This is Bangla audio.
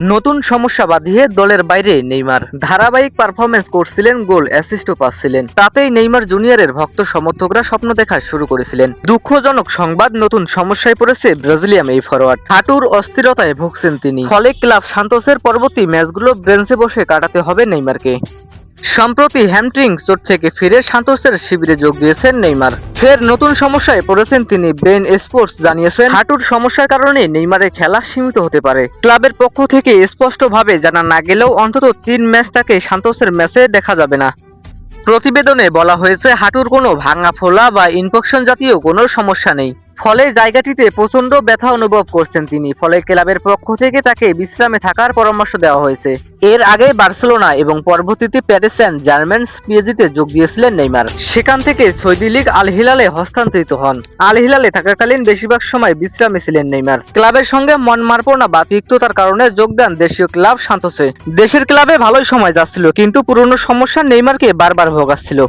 নতুন সমস্যা বাঁধিয়ে দলের বাইরে নেইমার। ধারাবাহিক পারফরমেন্স করছিলেন গোল অ্যাসিস্টও পাচ্ছিলেন। তাতেই নেইমার জুনিয়রের ভক্ত সমর্থকরা স্বপ্ন দেখা শুরু করেছিলেন। দুঃখজনক সংবাদ, নতুন সমস্যায় পড়েছে ব্রাজিলিয়াম এই ফরোয়ার্ড হাঁটুর অস্থিরতায় ভুগছেন তিনি। ফলে ক্লাব সান্তোসের পরবর্তী ম্যাচগুলো ব্রেঞ্চে বসে কাটাতে হবে নেইমারকে। সম্প্রতি হ্যামট্রিং চোট থেকে ফিরে সান্তোসের শিবিরে যোগ দিয়েছেন নেইমার। ফের নতুন সমস্যায় পড়েছেন তিনি বেন স্পোর্টস জানিয়েছেন। হাঁটুর সমস্যার কারণে নেইমারের খেলা সীমিত হতে পারে। ক্লাবের পক্ষ থেকে স্পষ্টভাবে জানা না গেলেও অন্তত তিন ম্যাচ তাকে সান্তোসের ম্যাচে দেখা যাবে না। প্রতিবেদনে বলা হয়েছে, হাঁটুর কোনো ভাঙা ফোলা বা ইনফেকশন জাতীয় কোনো সমস্যা নেই। ফলে জায়গাটিতে প্রচণ্ড ব্যথা অনুভব করছেন তিনি। ফলে ক্লাবের পক্ষ থেকে তাকে বিশ্রামে থাকার পরামর্শ দেওয়া হয়েছে। এর আগে বার্সেলোনা এবং পরবর্তীতে প্যারিস অ্যান্ড জার্মান পিএজিতে যোগ দিয়েছিলেন নেইমার। সেখান থেকে সৌদি লীগ আল হিলালে হস্তান্তরিত হন। আল হিলালে থাকাকালীন বেশিরভাগ সময় বিশ্রামে ছিলেন নেইমার। ক্লাবের সঙ্গে মন মার্পনা বা তিক্ততার কারণে যোগদান দেশীয় ক্লাব সান্তোসে। দেশের ক্লাবে ভালোই সময় যাচ্ছিল, কিন্তু পুরনো সমস্যা নেইমারকে বারবার ভোগাচ্ছিল।